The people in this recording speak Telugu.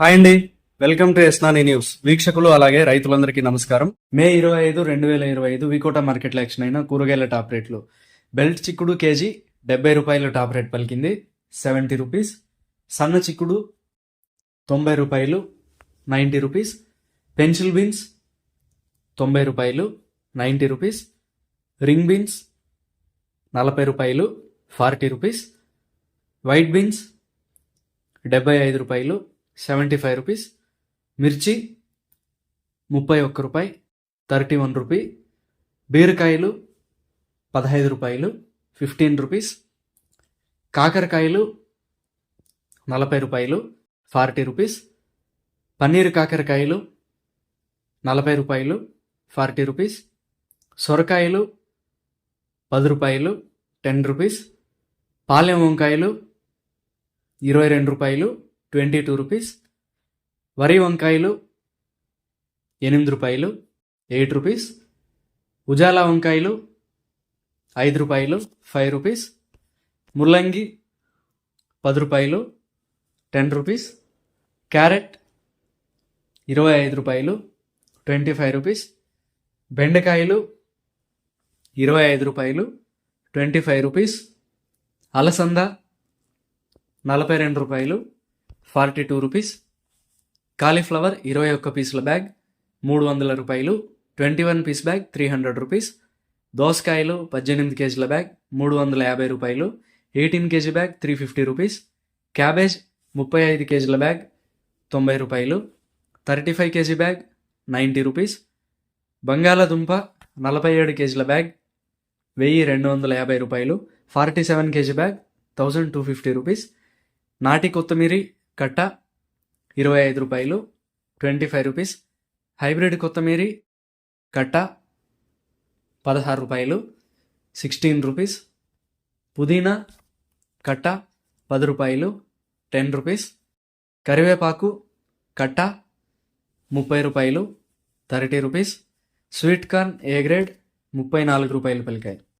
హాయ్ అండి. వెల్కమ్ టు ఎస్నాని న్యూస్. వీక్షకులు అలాగే రైతులందరికీ నమస్కారం. మే ఇరవై ఐదు రెండు వేల ఇరవై ఐదు వికోట మార్కెట్లో యాక్షన్ అయిన కూరగాయల టాప్ రేట్లు. బెల్ట్ చిక్కుడు కేజీ డెబ్బై రూపాయలు టాప్ రేట్ పలికింది. Seventy rupees. సన్న చిక్కుడు తొంభై రూపాయలు నైంటీ రూపీస్. పెన్సిల్ బీన్స్ తొంభై రూపాయలు నైంటీ రూపీస్. రింగ్ బీన్స్ నలభై రూపాయలు ఫార్టీ రూపీస్. వైట్ బీన్స్ డెబ్బై ఐదు రూపాయలు సెవెంటీ ఫైవ్ రూపీస్. మిర్చి ముప్పై ఒక్క రూపాయి. Thirty one rupee. బీరకాయలు పదహైదు రూపాయలు. Fifteen rupees. కాకరకాయలు నలభై రూపాయలు. Forty rupees. పన్నీర్ కాకరకాయలు నలభై రూపాయలు. Forty rupees. సొరకాయలు పది రూపాయలు. Ten rupees. పాలెం వంకాయలు ఇరవై రెండు రూపాయలు. Twenty two rupees. వరి వంకాయలు ఎనిమిది రూపాయలు ఎయిట్ రూపీస్. ఉజాలా వంకాయలు ఐదు రూపాయలు ఫైవ్ రూపీస్. ముల్లంగి పది రూపాయలు టెన్ రూపీస్. క్యారెట్ ఇరవై ఐదు రూపాయలు ట్వంటీ ఫైవ్ రూపీస్. బెండకాయలు ఇరవై ఐదు రూపాయలు ట్వంటీ ఫైవ్ రూపీస్. అలసంద నలభై రెండు రూపాయలు ఫార్టీ టూ రూపీస్. కాలీఫ్లవర్ ఇరవై ఒక్క పీసుల బ్యాగ్ మూడు వందల రూపాయలు. Twenty one piece bag three hundred rupees. దోసకాయలు పద్దెనిమిది కేజీల బ్యాగ్ మూడు వందల యాభై రూపాయలు. Eighteen KG bag three fifty rupees. Cabbage ముప్పై ఐదు కేజీల బ్యాగ్ తొంభై రూపాయలు. Thirty five KG bag ninety rupees. బంగాళాదుంప నలభై ఏడు కేజీల బ్యాగ్ వెయ్యి రెండు వందల యాభై రూపాయలు. Forty seven KG bag thousand two fifty rupees. నాటి కొత్తిమీరి కట్ట ఇరవై ఐదు రూపాయలు ట్వంటీ ఫైవ్ రూపీస్. హైబ్రిడ్ కొత్తమీరి కట్ట పదహారు రూపాయలు సిక్స్టీన్ రూపీస్. పుదీనా కట్ట పది రూపాయలు టెన్ రూపీస్. కరివేపాకు కట్ట ముప్పై రూపాయలు thirty rupees. Sweet corn A grade ముప్పై నాలుగు రూపాయలు పలికాయి.